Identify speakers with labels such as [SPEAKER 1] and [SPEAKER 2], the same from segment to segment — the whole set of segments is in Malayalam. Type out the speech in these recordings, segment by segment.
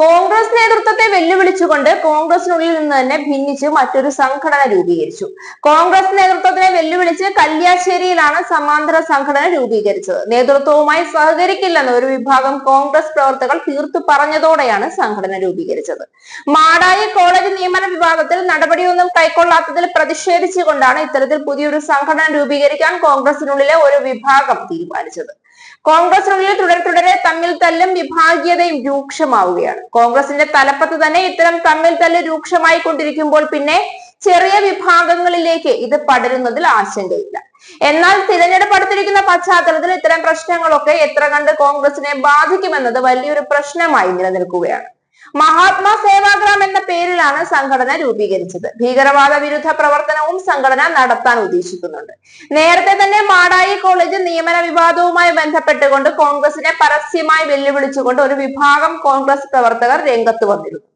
[SPEAKER 1] കോൺഗ്രസ് നേതൃത്വത്തെ വെല്ലുവിളിച്ചുകൊണ്ട് കോൺഗ്രസിനുള്ളിൽ നിന്ന് തന്നെ ഭിന്നിച്ച് മറ്റൊരു സംഘടന രൂപീകരിച്ചു. കോൺഗ്രസ് നേതൃത്വത്തിനെ വെല്ലുവിളിച്ച് കല്യാശ്ശേരിയിലാണ് സമാന്തര സംഘടന രൂപീകരിച്ചത്. നേതൃത്വവുമായി സഹകരിക്കില്ലെന്ന് ഒരു വിഭാഗം കോൺഗ്രസ് പ്രവർത്തകർ തീർത്തു പറഞ്ഞതോടെയാണ് സംഘടന രൂപീകരിച്ചത്. മാടായി കോളേജ് നിയമന വിഭാഗത്തിൽ നടപടിയൊന്നും കൈക്കൊള്ളാത്തതിൽ പ്രതിഷേധിച്ചുകൊണ്ടാണ് ഇത്തരത്തിൽ പുതിയൊരു സംഘടന രൂപീകരിക്കാൻ കോൺഗ്രസിനുള്ളിലെ ഒരു വിഭാഗം തീരുമാനിച്ചത്. കോൺഗ്രസിനുള്ളിൽ തുടരെ തുടരെ തമ്മിൽ തല്ലും വിഭാഗീയതയും രൂക്ഷമാവുകയാണ്. കോൺഗ്രസിന്റെ തലപ്പത്ത് തന്നെ ഇത്തരം തമ്മിൽ തല്ല് രൂക്ഷമായി കൊണ്ടിരിക്കുമ്പോൾ പിന്നെ ചെറിയ വിഭാഗങ്ങളിലേക്ക് ഇത് പടരുന്നതിൽ ആശങ്കയില്ല. എന്നാൽ തിരഞ്ഞെടുപ്പ് അടുത്തിരിക്കുന്ന പശ്ചാത്തലത്തിൽ ഇത്തരം പ്രശ്നങ്ങളൊക്കെ എത്ര കണ്ട് കോൺഗ്രസിനെ ബാധിക്കുമെന്നത് വലിയൊരു പ്രശ്നമായി നിലനിൽക്കുകയാണ്. മഹാത്മാ സേവാഗ്രാം എന്ന പേരിലാണ് സംഘടന രൂപീകരിച്ചത്. ഭീകരവാദ വിരുദ്ധ പ്രവർത്തനവും സംഘടന നടത്താൻ ഉദ്ദേശിക്കുന്നുണ്ട്. നേരത്തെ തന്നെ മാടായി കോളേജ് നിയമന വിവാദവുമായി ബന്ധപ്പെട്ടുകൊണ്ട് കോൺഗ്രസിനെ പരസ്യമായി വെല്ലുവിളിച്ചുകൊണ്ട് ഒരു വിഭാഗം കോൺഗ്രസ് പ്രവർത്തകർ രംഗത്ത് വന്നിരുന്നു.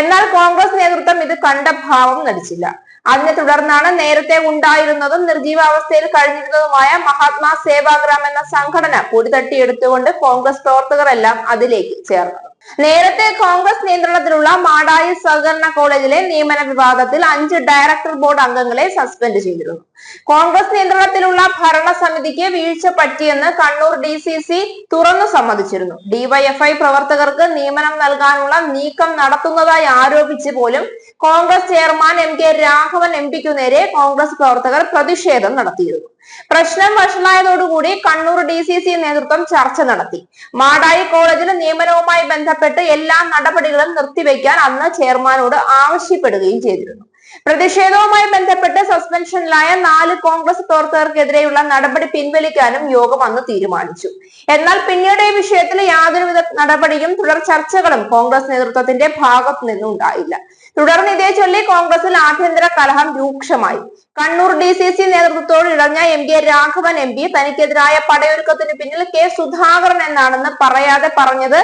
[SPEAKER 1] എന്നാൽ കോൺഗ്രസ് നേതൃത്വം ഇത് കണ്ട ഭാവം നടിച്ചില്ല. അതിനെ തുടർന്നാണ് നേരത്തെ ഉണ്ടായിരുന്നതും നിർജീവാവസ്ഥയിൽ കഴിഞ്ഞിരുന്നതുമായ മഹാത്മാ സേവാഗ്രാം എന്ന സംഘടന പൊടിതട്ടിയെടുത്തുകൊണ്ട് കോൺഗ്രസ് പ്രവർത്തകരെല്ലാം അതിലേക്ക് ചേർന്നത്. നേരത്തെ കോൺഗ്രസ് നിയന്ത്രണത്തിലുള്ള മാടായി സഹകരണ കോളേജിലെ നിയമന വിവാദത്തിൽ അഞ്ച് ഡയറക്ടർ ബോർഡ് അംഗങ്ങളെ സസ്പെൻഡ് ചെയ്തിരുന്നു. കോൺഗ്രസ് നിയന്ത്രണത്തിലുള്ള ഭരണസമിതിക്ക് വീഴ്ച പറ്റിയെന്ന് കണ്ണൂർ ഡി സി സി തുറന്നു സമ്മതിച്ചിരുന്നു. ഡിവൈഎഫ്ഐ പ്രവർത്തകർക്ക് നിയമനം നൽകാനുള്ള നീക്കം നടത്തുന്നതായി ആരോപിച്ച് പോലും Congress chairman M K Raghavan M പിക്കു നേരെ കോൺഗ്രസ് പ്രവർത്തകർ പ്രതിഷേധം നടത്തിയിരുന്നു. പ്രശ്നം വഷളായതോടുകൂടി കണ്ണൂർ ഡി സി സി നേതൃത്വം ചർച്ച നടത്തി. മാടായി കോളേജിൽ നിയമനവുമായി ബന്ധപ്പെട്ട് എല്ലാ നടപടികളും നിർത്തിവെക്കാൻ അന്ന് ചെയർമാനോട് ആവശ്യപ്പെടുകയും ചെയ്തിരുന്നു. പ്രതിഷേധവുമായി ബന്ധപ്പെട്ട് സസ്പെൻഷനിലായ നാല് കോൺഗ്രസ് പ്രവർത്തകർക്കെതിരെയുള്ള നടപടി പിൻവലിക്കാനും യോഗം അന്ന് തീരുമാനിച്ചു. എന്നാൽ പിന്നീട് ഈ വിഷയത്തിൽ യാതൊരുവിധ നടപടിയും തുടർ ചർച്ചകളും കോൺഗ്രസ് നേതൃത്വത്തിന്റെ ഭാഗത്തു നിന്നുണ്ടായില്ല തുടർന്ന് ഇതേ ചൊല്ലി കോൺഗ്രസിൽ ആഭ്യന്തര കലഹം രൂക്ഷമായി. കണ്ണൂർ ഡി സി സി നേതൃത്വത്തോട് ഇടഞ്ഞ M K Raghavan M P തനിക്കെതിരായ പടയൊരുക്കത്തിന് പിന്നിൽ കെ സുധാകരൻ എന്നാണെന്ന് പറയാതെ പറഞ്ഞത്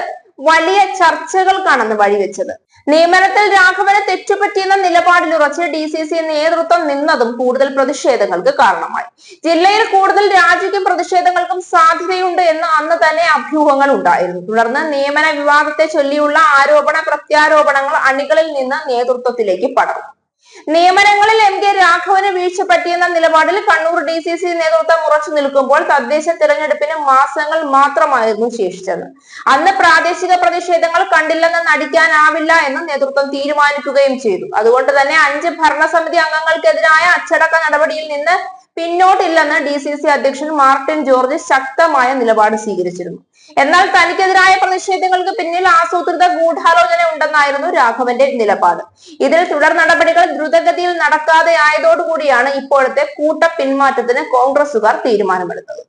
[SPEAKER 1] വലിയ ചർച്ചകൾക്കാണെന്ന് വഴിവെച്ചത്. നിയമനത്തിൽ രാഘവന് തെറ്റുപറ്റിയെന്ന നിലപാടിൽ ഉറച്ച് ഡി സി സി നേതൃത്വം നിന്നതും കൂടുതൽ പ്രതിഷേധങ്ങൾക്ക് കാരണമായി. ജില്ലയിൽ കൂടുതൽ രാജിക്കും പ്രതിഷേധങ്ങൾക്കും സാധ്യതയുണ്ട് എന്ന് അന്ന് തന്നെ അഭ്യൂഹങ്ങൾ ഉണ്ടായിരുന്നു. തുടർന്ന് നിയമന വിവാദത്തെ ചൊല്ലിയുള്ള ആരോപണ പ്രത്യാരോപണങ്ങൾ അണികളിൽ നിന്ന് നേതൃത്വത്തിലേക്ക് പടർന്നു. നിയമനങ്ങളിൽ എം കെ രാഘവന് വീഴ്ച പറ്റിയെന്ന നിലപാടിൽ കണ്ണൂർ ഡി സി സി നേതൃത്വം ഉറച്ചു നിൽക്കുമ്പോൾ തദ്ദേശ തെരഞ്ഞെടുപ്പിന് മാസങ്ങൾ മാത്രമായിരുന്നു ശേഷിച്ചത്. അന്ന് പ്രാദേശിക പ്രതിഷേധങ്ങൾ കണ്ടില്ലെന്ന് നടിക്കാനാവില്ല എന്ന് നേതൃത്വം തീരുമാനിക്കുകയും ചെയ്തു. അതുകൊണ്ട് തന്നെ അഞ്ച് ഭരണസമിതി അംഗങ്ങൾക്കെതിരായ അച്ചടക്ക നടപടിയിൽ നിന്ന് പിന്നോട്ടില്ലെന്ന് ഡി സി സി അധ്യക്ഷൻ മാർട്ടിൻ ജോർജ് ശക്തമായ നിലപാട് സ്വീകരിച്ചിരുന്നു. എന്നാൽ തനിക്കെതിരായ പ്രതിഷേധങ്ങൾക്ക് പിന്നിൽ ആസൂത്രിത ഗൂഢാലോചന ഉണ്ടെന്നായിരുന്നു രാഘവന്റെ നിലപാട്. ഇതിൽ തുടർ നടപടികൾ ദ്രുതഗതിയിൽ നടക്കാതെ ആയതോടുകൂടിയാണ് ഇപ്പോഴത്തെ കൂട്ട പിന്മാറ്റത്തിന് കോൺഗ്രസുകാർ തീരുമാനമെടുത്തത്.